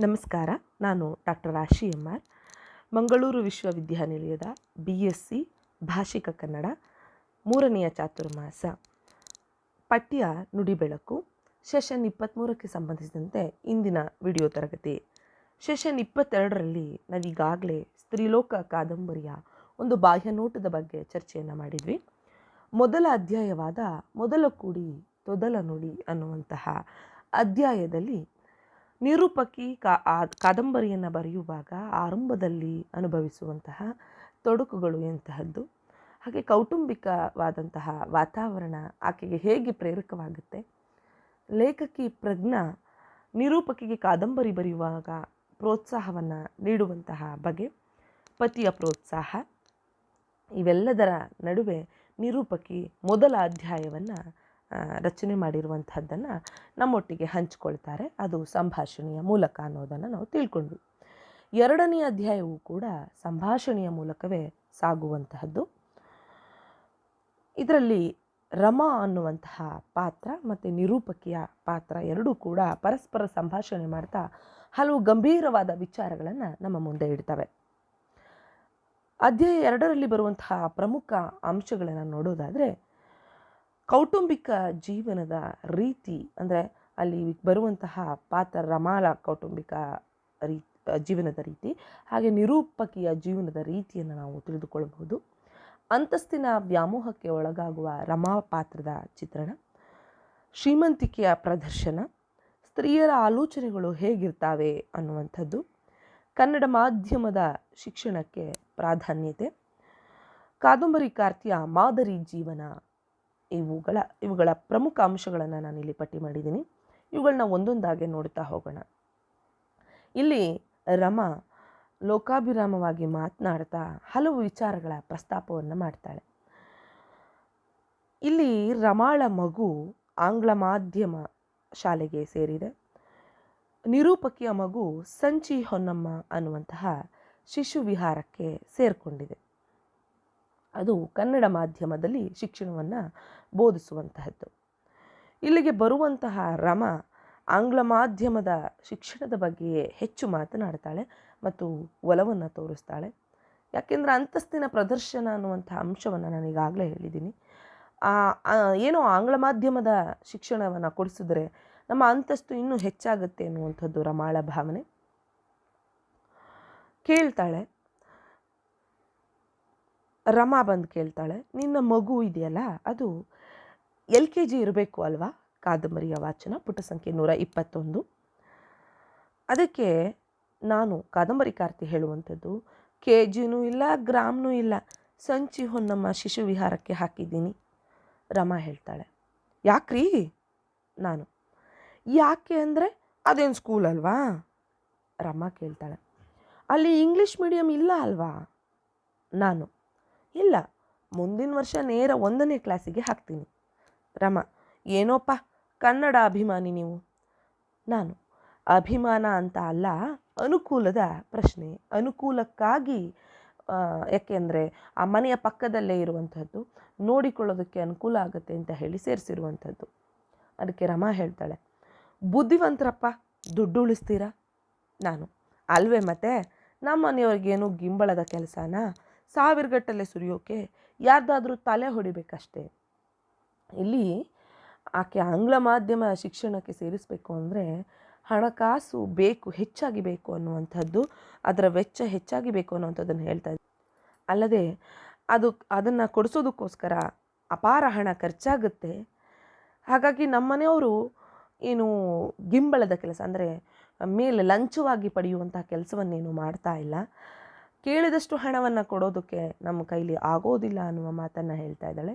ನಮಸ್ಕಾರ. ನಾನು ಡಾಕ್ಟರ್ ರಾಶಿ ಎಂ ಆರ್ ಮಂಗಳೂರು ವಿಶ್ವವಿದ್ಯಾನಿಲಯದ ಬಿ ಎಸ್ ಸಿ ಭಾಷಿಕ ಕನ್ನಡ ಮೂರನೆಯ ಚಾತುರ್ಮಾಸ. ಪಠ್ಯ ನುಡಿ ಬೆಳಕು ಸೆಷನ್ ಇಪ್ಪತ್ತ್ಮೂರಕ್ಕೆ ಸಂಬಂಧಿಸಿದಂತೆ ಇಂದಿನ ವಿಡಿಯೋ ತರಗತಿ. ಸೆಷನ್ ಇಪ್ಪತ್ತೆರಡರಲ್ಲಿ ನಾವೀಗಾಗಲೇ ಸ್ತ್ರೀಲೋಕ ಕಾದಂಬರಿಯ ಒಂದು ಬಾಹ್ಯ ನೋಟದ ಬಗ್ಗೆ ಚರ್ಚೆಯನ್ನು ಮಾಡಿದ್ವಿ. ಮೊದಲ ಅಧ್ಯಾಯವಾದ ಮೊದಲ ಕೂಡಿ ತೊದಲ ನುಡಿ ಅನ್ನುವಂತಹ ಅಧ್ಯಾಯದಲ್ಲಿ ನಿರೂಪಕಿ ಕಾ ಕಾದಂಬರಿಯನ್ನು ಬರೆಯುವಾಗ ಆರಂಭದಲ್ಲಿ ಅನುಭವಿಸುವಂತಹ ತೊಡಕುಗಳು ಎಂತಹದ್ದು? ಹಾಗೆ ಕೌಟುಂಬಿಕವಾದಂತಹ ವಾತಾವರಣ ಆಕೆಗೆ ಹೇಗೆ ಪ್ರೇರಕವಾಗುತ್ತೆ? ಲೇಖಕಿ ಪ್ರಜ್ಞಾ ನಿರೂಪಕಿಗೆ ಕಾದಂಬರಿ ಬರೆಯುವಾಗ ಪ್ರೋತ್ಸಾಹವನ್ನು ನೀಡುವಂತಹ ಬಗೆ, ಪತಿಯ ಪ್ರೋತ್ಸಾಹ. ಇವೆಲ್ಲದರ ನಡುವೆ ನಿರೂಪಕಿ ಮೊದಲ ಅಧ್ಯಾಯವನ್ನು ರಚನೆ ಮಾಡಿರುವಂಥದ್ದನ್ನು ನಮ್ಮೊಟ್ಟಿಗೆ ಹಂಚಿಕೊಳ್ತಾರೆ. ಅದು ಸಂಭಾಷಣೆಯ ಮೂಲಕ ಅನ್ನೋದನ್ನು ನಾವು ತಿಳ್ಕೊಂಡ್ವಿ. ಎರಡನೇ ಅಧ್ಯಾಯವು ಕೂಡ ಸಂಭಾಷಣೆಯ ಮೂಲಕವೇ ಸಾಗುವಂತಹದ್ದು. ಇದರಲ್ಲಿ ರಮಾ ಅನ್ನುವಂತಹ ಪಾತ್ರ ಮತ್ತು ನಿರೂಪಕಿಯ ಪಾತ್ರ ಎರಡೂ ಕೂಡ ಪರಸ್ಪರ ಸಂಭಾಷಣೆ ಮಾಡ್ತಾ ಹಲವು ಗಂಭೀರವಾದ ವಿಚಾರಗಳನ್ನು ನಮ್ಮ ಮುಂದೆ ಇಡ್ತವೆ. ಅಧ್ಯಾಯ ಎರಡರಲ್ಲಿ ಬರುವಂತಹ ಪ್ರಮುಖ ಅಂಶಗಳನ್ನು ನೋಡೋದಾದರೆ ಕೌಟುಂಬಿಕ ಜೀವನದ ರೀತಿ ಅಂದರೆ ಅಲ್ಲಿ ಬರುವಂತಹ ಪಾತ್ರ ರಮಾಲ ಕೌಟುಂಬಿಕ ರೀ ಜೀವನದ ರೀತಿ, ಹಾಗೆ ನಿರೂಪಕಿಯ ಜೀವನದ ರೀತಿಯನ್ನು ನಾವು ತಿಳಿದುಕೊಳ್ಳಬಹುದು. ಅಂತಸ್ತಿನ ವ್ಯಾಮೋಹಕ್ಕೆ ಒಳಗಾಗುವ ರಮಾ ಪಾತ್ರದ ಚಿತ್ರಣ, ಶ್ರೀಮಂತಿಕೆಯ ಪ್ರದರ್ಶನ, ಸ್ತ್ರೀಯರ ಆಲೋಚನೆಗಳು ಹೇಗಿರ್ತಾವೆ ಅನ್ನುವಂಥದ್ದು, ಕನ್ನಡ ಮಾಧ್ಯಮದ ಶಿಕ್ಷಣಕ್ಕೆ ಪ್ರಾಧಾನ್ಯತೆ ಕಾದಂಬರಿಕಾರ್ತಿಯ ಮಾದರಿ ಜೀವನ ಇವುಗಳ ಇವುಗಳ ಪ್ರಮುಖ ಅಂಶಗಳನ್ನು ಇಲ್ಲಿ ಪಟ್ಟಿ ಮಾಡಿದ್ದೀನಿ. ಇವುಗಳನ್ನ ಒಂದೊಂದಾಗೆ ನೋಡ್ತಾ ಹೋಗೋಣ. ಇಲ್ಲಿ ರಮ ಲೋಕಾಭಿರಾಮವಾಗಿ ಮಾತನಾಡ್ತಾ ಹಲವು ವಿಚಾರಗಳ ಪ್ರಸ್ತಾಪವನ್ನು ಮಾಡ್ತಾಳೆ. ಇಲ್ಲಿ ರಮಾಳ ಮಗು ಆಂಗ್ಲ ಮಾಧ್ಯಮ ಶಾಲೆಗೆ ಸೇರಿದೆ. ನಿರೂಪಕಿಯ ಮಗು ಸಂಚಿ ಹೊನ್ನಮ್ಮ ಅನ್ನುವಂತಹ ಶಿಶು ವಿಹಾರಕ್ಕೆ ಸೇರಿಕೊಂಡಿದೆ. ಅದು ಕನ್ನಡ ಮಾಧ್ಯಮದಲ್ಲಿ ಶಿಕ್ಷಣವನ್ನು ಬೋಧಿಸುವಂತಹದ್ದು. ಇಲ್ಲಿಗೆ ಬರುವಂತಹ ರಮ ಆಂಗ್ಲ ಮಾಧ್ಯಮದ ಶಿಕ್ಷಣದ ಬಗ್ಗೆಯೇ ಹೆಚ್ಚು ಮಾತನಾಡ್ತಾಳೆ ಮತ್ತು ಒಲವನ್ನು ತೋರಿಸ್ತಾಳೆ. ಯಾಕೆಂದರೆ ಅಂತಸ್ತಿನ ಪ್ರದರ್ಶನ ಅನ್ನುವಂಥ ಅಂಶವನ್ನು ನಾನು ಈಗಾಗಲೇ ಹೇಳಿದ್ದೀನಿ ಏನೋ ಆಂಗ್ಲ ಮಾಧ್ಯಮದ ಶಿಕ್ಷಣವನ್ನು ಕೊಡಿಸಿದ್ರೆ ನಮ್ಮ ಅಂತಸ್ತು ಇನ್ನೂ ಹೆಚ್ಚಾಗುತ್ತೆ ಅನ್ನುವಂಥದ್ದು ರಮಾಳ ಭಾವನೆ. ಕೇಳ್ತಾಳೆ. ರಮಾ ಬಂದು ಕೇಳ್ತಾಳೆ, ನಿನ್ನ ಮಗು ಇದೆಯಲ್ಲ, ಅದು ಎಲ್ ಕೆ ಜಿ ಇರಬೇಕು ಅಲ್ವಾ? ಕಾದಂಬರಿಯ ವಾಚನ, ಪುಟ ಸಂಖ್ಯೆ ನೂರ ಇಪ್ಪತ್ತೊಂದು. ಅದಕ್ಕೆ ನಾನು ಕಾದಂಬರಿಕಾರ್ತಿ ಹೇಳುವಂಥದ್ದು, ಕೆ ಜಿನೂ ಇಲ್ಲ, ಗ್ರಾಮ್ನೂ ಇಲ್ಲ, ಸಂಚಿ ಹೊನ್ನಮ್ಮ ಶಿಶು ವಿಹಾರಕ್ಕೆ ಹಾಕಿದ್ದೀನಿ. ರಮಾ ಹೇಳ್ತಾಳೆ, ಯಾಕ್ರೀ? ನಾನು, ಯಾಕೆ ಅಂದರೆ ಅದೇನು ಸ್ಕೂಲ್ ಅಲ್ವಾ? ರಮಾ ಕೇಳ್ತಾಳೆ, ಅಲ್ಲಿ ಇಂಗ್ಲೀಷ್ ಮೀಡಿಯಮ್ ಇಲ್ಲ ಅಲ್ವಾ? ನಾನು, ಇಲ್ಲ, ಮುಂದಿನ ವರ್ಷ ನೇರ ಒಂದನೇ ಕ್ಲಾಸಿಗೆ ಹಾಕ್ತೀನಿ. ರಮ, ಏನೋಪ್ಪ, ಕನ್ನಡ ಅಭಿಮಾನಿ ನೀವು? ನಾನು, ಅಭಿಮಾನ ಅಂತ ಅಲ್ಲ, ಅನುಕೂಲದ ಪ್ರಶ್ನೆ. ಅನುಕೂಲಕ್ಕಾಗಿ ಯಾಕೆಂದರೆ ಆ ಮನೆಯ ಪಕ್ಕದಲ್ಲೇ ಇರುವಂಥದ್ದು ನೋಡಿಕೊಳ್ಳೋದಕ್ಕೆ ಅನುಕೂಲ ಆಗುತ್ತೆ ಅಂತ ಹೇಳಿ ಸೇರಿಸಿರುವಂಥದ್ದು ಅದಕ್ಕೆ ರಮಾ ಹೇಳ್ತಾಳೆ, ಬುದ್ಧಿವಂತರಪ್ಪ, ದುಡ್ಡು ಉಳಿಸ್ತೀರಾ? ನಾನು, ಅಲ್ವೇ ಮತ್ತೆ, ನಮ್ಮ ಮನೆಯವ್ರಿಗೇನು ಗಿಂಬಳದ ಕೆಲಸನ? ಸಾವಿರಗಟ್ಟಲೆ ಸುರಿಯೋಕೆ ಯಾರ್ದಾದ್ರೂ ತಲೆ ಹೊಡಿಬೇಕಷ್ಟೇ. ಇಲ್ಲಿ ಆಕೆ ಆಂಗ್ಲ ಮಾಧ್ಯಮ ಶಿಕ್ಷಣಕ್ಕೆ ಸೇರಿಸಬೇಕು ಅಂದರೆ ಹಣಕಾಸು ಬೇಕು, ಹೆಚ್ಚಾಗಿ ಬೇಕು ಅನ್ನುವಂಥದ್ದು, ಅದರ ವೆಚ್ಚ ಹೆಚ್ಚಾಗಿ ಬೇಕು ಅನ್ನುವಂಥದ್ದನ್ನು ಹೇಳ್ತಾ ಇದ್ದೆ. ಅಲ್ಲದೆ ಅದು ಅದನ್ನು ಕೊಡಿಸೋದಕ್ಕೋಸ್ಕರ ಅಪಾರ ಹಣ ಖರ್ಚಾಗುತ್ತೆ. ಹಾಗಾಗಿ ನಮ್ಮನೆಯವರು ಏನು ಗಿಂಬಳದ ಕೆಲಸ ಅಂದರೆ ಮೇಲೆ ಲಂಚವಾಗಿ ಪಡೆಯುವಂಥ ಕೆಲಸವನ್ನೇನು ಮಾಡ್ತಾ ಇಲ್ಲ. ಕೇಳಿದಷ್ಟು ಹಣವನ್ನು ಕೊಡೋದಕ್ಕೆ ನಮ್ಮ ಕೈಲಿ ಆಗೋದಿಲ್ಲ ಅನ್ನುವ ಮಾತನ್ನು ಹೇಳ್ತಾ ಇದ್ದಾಳೆ.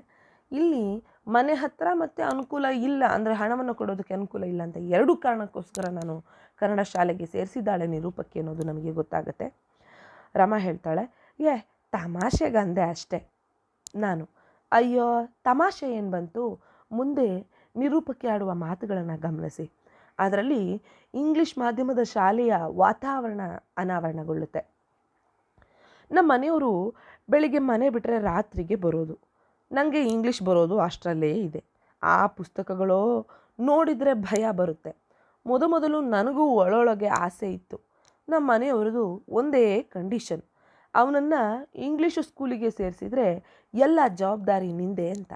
ಇಲ್ಲಿ ಮನೆ ಹತ್ತಿರ ಮತ್ತು ಅನುಕೂಲ ಇಲ್ಲ ಅಂದರೆ ಹಣವನ್ನು ಕೊಡೋದಕ್ಕೆ ಅನುಕೂಲ ಇಲ್ಲ ಅಂತ ಎರಡು ಕಾರಣಕ್ಕೋಸ್ಕರ ನಾನು ಕನ್ನಡ ಶಾಲೆಗೆ ಸೇರಿಸಿದ್ದಾಳೆ ನಿರೂಪಕ್ಕೆ ಅನ್ನೋದು ನಮಗೆ ಗೊತ್ತಾಗುತ್ತೆ. ರಮ ಹೇಳ್ತಾಳೆ, ಏ ತಮಾಷೆಗಂದೆ ಅಷ್ಟೇ. ನಾನು, ಅಯ್ಯೋ, ತಮಾಷೆ ಏನು ಬಂತು? ಮುಂದೆ ನಿರೂಪಕ್ಕೆ ಆಡುವ ಮಾತುಗಳನ್ನು ಗಮನಿಸಿ. ಅದರಲ್ಲಿ ಇಂಗ್ಲಿಷ್ ಮಾಧ್ಯಮದ ಶಾಲೆಯ ವಾತಾವರಣ ಅನಾವರಣಗೊಳ್ಳುತ್ತೆ. ನಮ್ಮ ಮನೆಯವರು ಬೆಳಿಗ್ಗೆ ಮನೆ ಬಿಟ್ಟರೆ ರಾತ್ರಿಗೆ ಬರೋದು. ನನಗೆ ಇಂಗ್ಲೀಷ್ ಬರೋದು ಅಷ್ಟರಲ್ಲೇ ಇದೆ. ಆ ಪುಸ್ತಕಗಳು ನೋಡಿದರೆ ಭಯ ಬರುತ್ತೆ. ಮೊದಮೊದಲು ನನಗೂ ಒಳೊಳಗೆ ಆಸೆ ಇತ್ತು. ನಮ್ಮ ಮನೆಯವ್ರದ್ದು ಒಂದೇ ಕಂಡೀಷನ್ ಅವನನ್ನು ಇಂಗ್ಲೀಷು ಸ್ಕೂಲಿಗೆ ಸೇರಿಸಿದರೆ ಎಲ್ಲ ಜವಾಬ್ದಾರಿ ನಿಂದೆ ಅಂತ.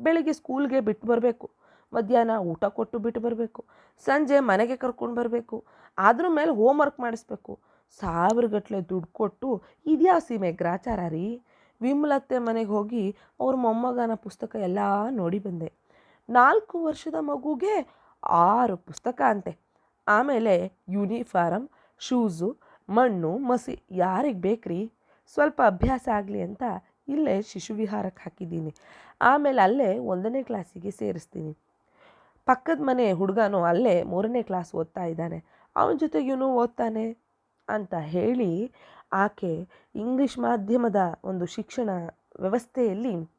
ಬೆಳಿಗ್ಗೆ ಸ್ಕೂಲ್ಗೆ ಬಿಟ್ಟು ಬರಬೇಕು. ಮಧ್ಯಾಹ್ನ ಊಟ ಕೊಟ್ಟು ಬಿಟ್ಟು ಬರಬೇಕು. ಸಂಜೆ ಮನೆಗೆ ಕರ್ಕೊಂಡು ಬರಬೇಕು. ಅದ್ರ ಮೇಲೆ ಹೋಮ್ವರ್ಕ್ ಮಾಡಿಸ್ಬೇಕು. ಸಾವಿರಗಟ್ಟಲೆ ದುಡ್ಡು ಕೊಟ್ಟು ಇದ್ಯಾ ಸೀಮೆ ಗ್ರಾಚಾರ ರೀ? ವಿಮಲತ್ತೆ ಮನೆಗೆ ಹೋಗಿ ಅವ್ರ ಮೊಮ್ಮಗನ ಪುಸ್ತಕ ಎಲ್ಲ ನೋಡಿ ಬಂದೆ. ನಾಲ್ಕು ವರ್ಷದ ಮಗುಗೆ ಆರು ಪುಸ್ತಕ ಅಂತೆ. ಆಮೇಲೆ ಯೂನಿಫಾರಮ್ ಶೂಸು, ಮಣ್ಣು, ಮಸಿ, ಯಾರಿಗೆ ಬೇಕ್ರಿ? ಸ್ವಲ್ಪ ಅಭ್ಯಾಸ ಆಗಲಿ ಅಂತ ಇಲ್ಲೇ ಶಿಶುವಿಹಾರಕ್ಕೆ ಹಾಕಿದ್ದೀನಿ. ಆಮೇಲೆ ಅಲ್ಲೇ ಒಂದನೇ ಕ್ಲಾಸಿಗೆ ಸೇರಿಸ್ತೀನಿ. ಪಕ್ಕದ ಮನೆ ಹುಡುಗನೂ ಅಲ್ಲೇ ಮೂರನೇ ಕ್ಲಾಸ್ ಓದ್ತಾ ಇದ್ದಾನೆ. ಅವನ ಜೊತೆಗೆ ಇವನು ಓದ್ತಾನೆ ಅಂತ ಹೇಳಿ ಆಕೆ ಇಂಗ್ಲಿಷ್ ಮಾಧ್ಯಮದ ಒಂದು ಶಿಕ್ಷಣ ವ್ಯವಸ್ಥೆಯಲ್ಲಿ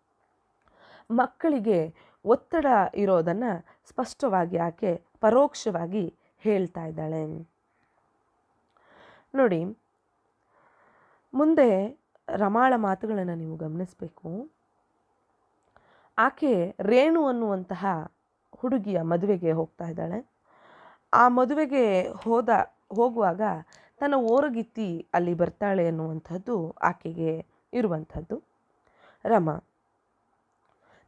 ಮಕ್ಕಳಿಗೆ ಒತ್ತಡ ಇರೋದನ್ನು ಸ್ಪಷ್ಟವಾಗಿ ಆಕೆ ಪರೋಕ್ಷವಾಗಿ ಹೇಳ್ತಾ ಇದ್ದಾಳೆ. ನೋಡಿ, ಮುಂದೆ ರಮಾಳ ಮಾತುಗಳನ್ನು ನೀವು ಗಮನಿಸಬೇಕು. ಆಕೆ ರೇಣು ಅನ್ನುವಂತಹ ಹುಡುಗಿಯ ಮದುವೆಗೆ ಹೋಗ್ತಾ ಇದ್ದಾಳೆ. ಆ ಮದುವೆಗೆ ಹೋದ, ಹೋಗುವಾಗ ತನ್ನ ಓರಗಿತ್ತಿ ಅಲ್ಲಿ ಬರ್ತಾಳೆ ಅನ್ನುವಂಥದ್ದು ಆಕೆಗೆ ಇರುವಂಥದ್ದು. ರಮ,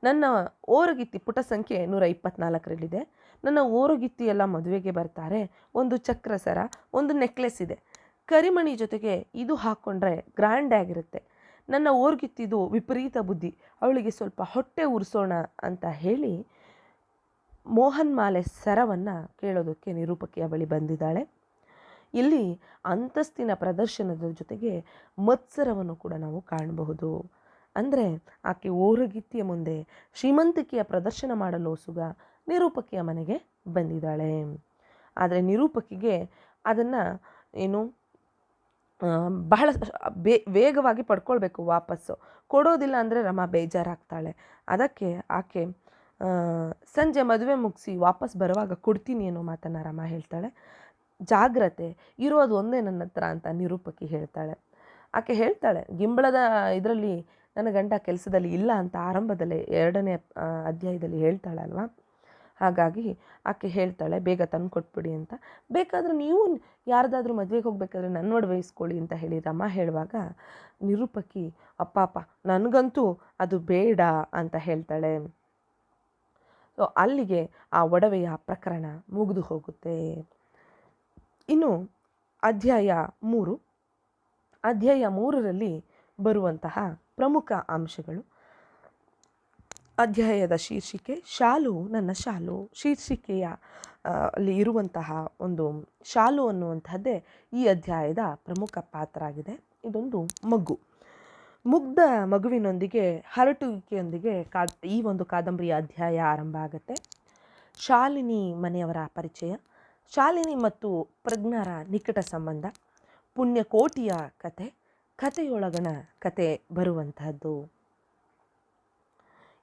ನನ್ನ ಓರಗಿತ್ತಿ ಪುಟ ಸಂಖ್ಯೆ ನೂರ ಇಪ್ಪತ್ನಾಲ್ಕರಲ್ಲಿದೆ. ನನ್ನ ಓರಗಿತ್ತಿ ಎಲ್ಲ ಮದುವೆಗೆ ಬರ್ತಾರೆ. ಒಂದು ಚಕ್ರ ಸರ ಒಂದು ನೆಕ್ಲೆಸ್ ಇದೆ. ಕರಿಮಣಿ ಜೊತೆಗೆ ಇದು ಹಾಕ್ಕೊಂಡ್ರೆ ಗ್ರ್ಯಾಂಡ್ ಆಗಿರುತ್ತೆ. ನನ್ನ ಓರ್ಗಿತ್ತಿದು ವಿಪರೀತ ಬುದ್ಧಿ. ಅವಳಿಗೆ ಸ್ವಲ್ಪ ಹೊಟ್ಟೆ ಉರಿಸೋಣ ಅಂತ ಹೇಳಿ ಮೋಹನ್ ಮಾಲೆ ಸರವನ್ನು ಕೇಳೋದಕ್ಕೆ ನಿರೂಪಕಿಯ ಬಳಿ ಬಂದಿದ್ದಾಳೆ. ಇಲ್ಲಿ ಅಂತಸ್ತಿನ ಪ್ರದರ್ಶನದ ಜೊತೆಗೆ ಮತ್ಸರವನ್ನು ಕೂಡ ನಾವು ಕಾಣಬಹುದು. ಅಂದರೆ ಆಕೆ ಓರಗಿತ್ತಿಯ ಮುಂದೆ ಶ್ರೀಮಂತಿಕೆಯ ಪ್ರದರ್ಶನ ಮಾಡಲು ಸುಗ ನಿರೂಪಕಿಯ ಮನೆಗೆ ಬಂದಿದ್ದಾಳೆ. ಆದರೆ ನಿರೂಪಕಿಗೆ ಅದನ್ನು ಏನು ಬಹಳ ಬೇ, ವೇಗವಾಗಿ ಪಡ್ಕೊಳ್ಬೇಕು ವಾಪಸ್ಸು. ಕೊಡೋದಿಲ್ಲ ಅಂದರೆ ರಮ ಬೇಜಾರಾಗ್ತಾಳೆ. ಅದಕ್ಕೆ ಆಕೆ ಸಂಜೆ ಮದುವೆ ಮುಗಿಸಿ ವಾಪಸ್ ಬರುವಾಗ ಕೊಡ್ತೀನಿ ಅನ್ನೋ ಮಾತನ್ನು ರಮ ಹೇಳ್ತಾಳೆ. ಜಾಗ್ರತೆ ಇರೋದು ಒಂದೇ ನನ್ನ ಹತ್ರ ಅಂತ ನಿರೂಪಕಿ ಹೇಳ್ತಾಳೆ. ಆಕೆ ಹೇಳ್ತಾಳೆ, ಗಿಂಬಳದ ಇದರಲ್ಲಿ ನನ್ನ ಗಂಡ ಕೆಲಸದಲ್ಲಿ ಇಲ್ಲ ಅಂತ ಆರಂಭದಲ್ಲೇ ಎರಡನೇ ಅಧ್ಯಾಯದಲ್ಲಿ ಹೇಳ್ತಾಳಲ್ವಾ? ಹಾಗಾಗಿ ಆಕೆ ಹೇಳ್ತಾಳೆ, ಬೇಗ ತಂದು ಕೊಟ್ಬಿಡಿ ಅಂತ. ಬೇಕಾದರೆ ನೀವು ಯಾರ್ದಾದ್ರೂ ಮದುವೆಗೆ ಹೋಗಬೇಕಾದ್ರೆ ನನ್ನ ಒಡ್ ಇಸ್ಕೊಳ್ಳಿ ಅಂತ ಹೇಳಿ ರಮ ಹೇಳುವಾಗ ನಿರೂಪಕಿ, ಅಪ್ಪ ಅಪ್ಪ, ನನಗಂತೂ ಅದು ಬೇಡ ಅಂತ ಹೇಳ್ತಾಳೆ. ಸೊ ಅಲ್ಲಿಗೆ ಆ ಒಡವೆಯ ಪ್ರಕರಣ ಮುಗಿದು ಹೋಗುತ್ತೆ. ಇನ್ನು ಅಧ್ಯಾಯ ಮೂರು. ಅಧ್ಯಾಯ ಮೂರರಲ್ಲಿ ಬರುವಂತಹ ಪ್ರಮುಖ ಅಂಶಗಳು. ಅಧ್ಯಾಯದ ಶೀರ್ಷಿಕೆ, ಶಾಲು, ನನ್ನ ಶಾಲು. ಶೀರ್ಷಿಕೆಯ ಅಲ್ಲಿ ಇರುವಂತಹ ಒಂದು ಶಾಲು ಅನ್ನುವಂತಹದ್ದೇ ಈ ಅಧ್ಯಾಯದ ಪ್ರಮುಖ ಪಾತ್ರ ಆಗಿದೆ ಇದೊಂದು ಮಗು ಮುಗ್ಧ ಮಗುವಿನೊಂದಿಗೆ, ಹರಟುವಿಕೆಯೊಂದಿಗೆ ಕಾ, ಈ ಒಂದು ಕಾದಂಬರಿಯ ಅಧ್ಯಾಯ ಆರಂಭ ಆಗುತ್ತೆ. ಶಾಲಿನಿ ಮನೆಯವರ ಪರಿಚಯ. ಶಾಲಿನಿ ಮತ್ತು ಪ್ರಜ್ಞರ ನಿಕಟ ಸಂಬಂಧ, ಪುಣ್ಯಕೋಟಿಯ ಕತೆ, ಕಥೆಯೊಳಗಣ ಕತೆ ಬರುವಂತಹದ್ದು.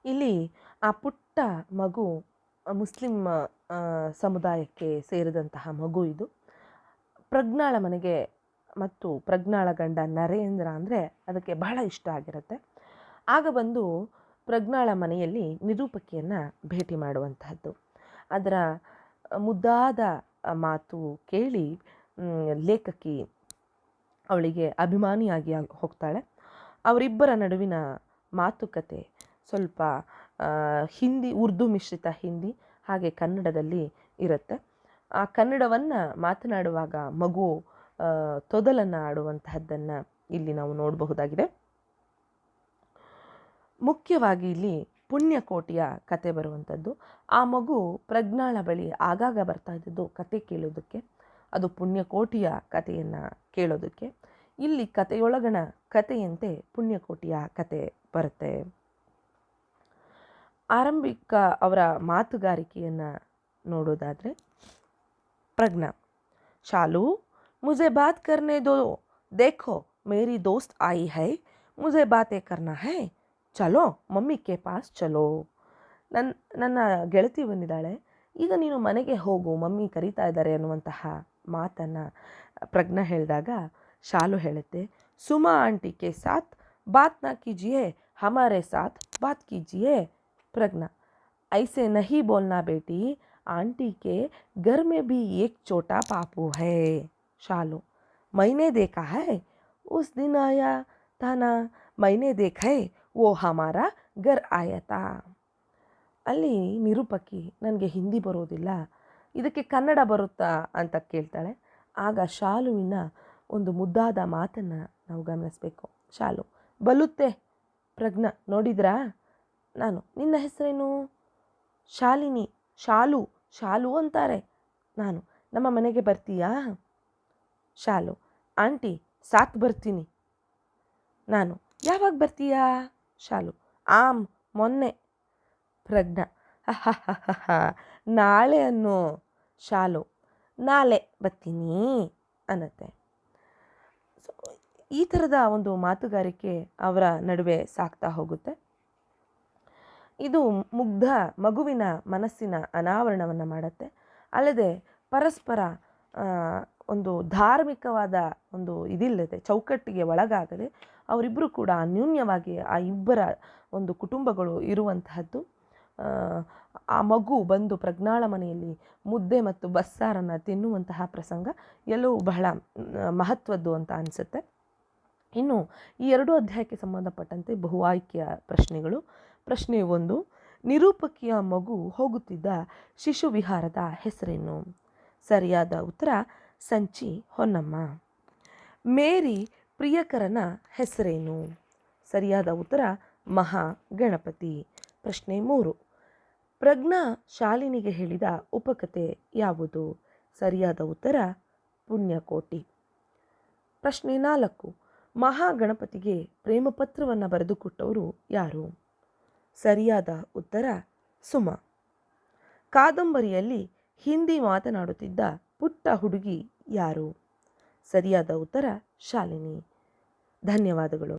ಇಲ್ಲಿ ಆ ಪುಟ್ಟ ಮಗು ಮುಸ್ಲಿಂ ಸಮುದಾಯಕ್ಕೆ ಸೇರಿದಂತಹ ಮಗು ಇದು. ಪ್ರಜ್ಞಾಳ ಮನೆಗೆ ಮತ್ತು ಪ್ರಜ್ಞಾಳ ಗಂಡ ನರೇಂದ್ರ ಅಂದರೆ ಅದಕ್ಕೆ ಬಹಳ ಇಷ್ಟ ಆಗಿರುತ್ತೆ. ಆಗ ಬಂದು ಪ್ರಜ್ಞಾಳ ಮನೆಯಲ್ಲಿ ನಿರೂಪಕಿಯನ್ನು ಭೇಟಿ ಮಾಡುವಂತಹದ್ದು. ಅದರ ಮುದ್ದಾದ ಮಾತು ಕೇಳಿ ಲೇಖಕಿ ಅವಳಿಗೆ ಅಭಿಮಾನಿಯಾಗಿ ಹೋಗ್ತಾಳೆ. ಅವರಿಬ್ಬರ ನಡುವಿನ ಮಾತುಕತೆ ಸ್ವಲ್ಪ ಹಿಂದಿ, ಉರ್ದು ಮಿಶ್ರಿತ ಹಿಂದಿ ಹಾಗೆ ಕನ್ನಡದಲ್ಲಿ ಇರುತ್ತೆ. ಆ ಕನ್ನಡವನ್ನು ಮಾತನಾಡುವಾಗ ಮಗು ತೊದಲನ್ನು ಆಡುವಂತಹದ್ದನ್ನು ಇಲ್ಲಿ ನಾವು ನೋಡಬಹುದಾಗಿದೆ. ಮುಖ್ಯವಾಗಿ ಇಲ್ಲಿ ಪುಣ್ಯಕೋಟಿಯ ಕತೆ ಬರುವಂಥದ್ದು. ಆ ಮಗು ಪ್ರಜ್ಞಾಳ ಬಳಿ ಆಗಾಗ ಬರ್ತಾ ಇದ್ದದ್ದು ಕತೆ ಕೇಳೋದಕ್ಕೆ, ಅದು ಪುಣ್ಯಕೋಟಿಯ ಕಥೆಯನ್ನು ಕೇಳೋದಕ್ಕೆ. ಇಲ್ಲಿ ಕಥೆಯೊಳಗಣ ಕಥೆಯಂತೆ ಪುಣ್ಯಕೋಟಿಯ ಕತೆ ಬರುತ್ತೆ. ಆರಂಭಿಕ ಅವರ ಮಾತುಗಾರಿಕೆಯನ್ನು ನೋಡೋದಾದರೆ, ಪ್ರಜ್ಞಾ. ಶಾಲು, ಮುಜೆ ಬಾತ್ ಕರ್ನೆ ದೋ, ದೇಖೋ, ಮೇರಿ ದೋಸ್ತ್ ಆಯಿ ಹೈ, ಮುಜೆ ಬಾತೆ ಕರ್ನಾ ಹೈ ಚಲೋ ಮಮ್ಮಿ ಕೆ ಪಾಸ್ ಚಲೋ ನನ್ನ ನನ್ನ ಗೆಳತಿ ಬಂದಿದ್ದಾಳೆ ಈಗ ನೀನು ಮನೆಗೆ ಹೋಗು ಮಮ್ಮಿ ಕರೀತಾ ಇದ್ದಾರೆ ಅನ್ನುವಂತಹ ಮಾತನ್ನು ಪ್ರಜ್ಞಾ ಹೇಳಿದಾಗ ಶಾಲು ಹೇಳುತ್ತೆ ಸುಮಾ ಆಂಟಿ ಕೆ ಸಾಥ್ ಬಾತ್ ನಾ ಕೀಜಿಯೇ ಹಮಾರೆ ಸಾಥ್ ಬಾತ್ ಕೀಜಿಯೇ ಪ್ರಜ್ಞಾ ಐಸೆ ನಹಿ ಬೋಲ್ನಾ ಬೇಟಿ आंटी के घर में भी एक छोटा पापू है शालू मैंने देखा है उस दिन आया था ना मैंने देखा है ಓ ಹಮಾರಾ ಗರ್ ಆಯತಾ. ಅಲ್ಲಿ ನಿರೂಪಕಿ ನನಗೆ ಹಿಂದಿ ಬರೋದಿಲ್ಲ, ಇದಕ್ಕೆ ಕನ್ನಡ ಬರುತ್ತಾ ಅಂತ ಕೇಳ್ತಾಳೆ. ಆಗ ಶಾಲುವಿನ ಒಂದು ಮುದ್ದಾದ ಮಾತನ್ನು ನಾವು ಗಮನಿಸಬೇಕು. ಶಾಲು ಬಲುತ್ತೆ ಪ್ರಜ್ಞಾ, ನೋಡಿದ್ರಾ? ನಾನು, ನಿನ್ನ ಹೆಸರೇನು? ಶಾಲಿನಿ, ಶಾಲು ಶಾಲು ಅಂತಾರೆ. ನಾನು, ನಮ್ಮ ಮನೆಗೆ ಬರ್ತೀಯಾ? ಶಾಲು, ಆಂಟಿ, ಸಾತ್ ಬರ್ತೀನಿ. ನಾನು, ಯಾವಾಗ ಬರ್ತೀಯಾ? ಶಾಲು. ಆಮ್, ಮೊನ್ನೆ. ಪ್ರಜ್ಞ. ನಾಳೆ ಅನ್ನೋ ಶಾಲು. ನಾಳೆ ಬರ್ತೀನಿ ಅನ್ನತ್ತೆ. ಸೊ ಈ ಥರದ ಒಂದು ಮಾತುಗಾರಿಕೆ ಅವರ ನಡುವೆ ಸಾಗ್ತಾ ಹೋಗುತ್ತೆ. ಇದು ಮುಗ್ಧ ಮಗುವಿನ ಮನಸ್ಸಿನ ಅನಾವರಣವನ್ನು ಮಾಡುತ್ತೆ. ಅಲ್ಲದೆ ಪರಸ್ಪರ ಒಂದು ಧಾರ್ಮಿಕವಾದ ಒಂದು ಇದಿಲ್ಲದೆ, ಚೌಕಟ್ಟಿಗೆ ಒಳಗಾಗದೆ ಅವರಿಬ್ಬರು ಕೂಡ ಅನ್ಯೂನ್ಯವಾಗಿ ಆ ಇಬ್ಬರ ಒಂದು ಕುಟುಂಬಗಳು ಇರುವಂತಹದ್ದು. ಆ, ಮಗು ಬಂದು ಪ್ರಜ್ಞಾಳ ಮನೆಯಲ್ಲಿ ಮುದ್ದೆ ಮತ್ತು ಬಸ್ಸಾರನ್ನು ತಿನ್ನುವಂತಹ ಪ್ರಸಂಗ ಎಲ್ಲವೂ ಬಹಳ ಮಹತ್ವದ್ದು ಅಂತ ಅನಿಸುತ್ತೆ. ಇನ್ನು ಈ ಎರಡು ಅಧ್ಯಾಯಕ್ಕೆ ಸಂಬಂಧಪಟ್ಟಂತೆ ಬಹು ಆಯ್ಕೆಯ ಪ್ರಶ್ನೆಗಳು. ಪ್ರಶ್ನೆ ಒಂದು ನಿರೂಪಕಿಯ ಮಗು ಹೋಗುತ್ತಿದ್ದ ಶಿಶು ವಿಹಾರದ ಹೆಸರೇನು? ಸರಿಯಾದ ಉತ್ತರ ಸಂಚಿ ಹೊನ್ನಮ್ಮ. ಮೇರಿ ಪ್ರಿಯಕರನ ಹೆಸರೇನು? ಸರಿಯಾದ ಉತ್ತರ, ಮಹಾ ಗಣಪತಿ. ಪ್ರಶ್ನೆ ಮೂರು. ಪ್ರಜ್ಞಾ ಶಾಲಿನಿಗೆ ಹೇಳಿದ ಉಪಕತೆ ಯಾವುದು? ಸರಿಯಾದ ಉತ್ತರ, ಪುಣ್ಯಕೋಟಿ. ಪ್ರಶ್ನೆ ನಾಲ್ಕು. ಮಹಾಗಣಪತಿಗೆ ಪ್ರೇಮಪತ್ರವನ್ನು ಬರೆದುಕೊಟ್ಟವರು ಯಾರು? ಸರಿಯಾದ ಉತ್ತರ, ಸುಮ. ಕಾದಂಬರಿಯಲ್ಲಿ ಹಿಂದಿ ಮಾತನಾಡುತ್ತಿದ್ದ ಪುಟ್ಟ ಹುಡುಗಿ ಯಾರು? ಸರಿಯಾದ ಉತ್ತರ ಶಾಲಿನಿ. ಧನ್ಯವಾದಗಳು.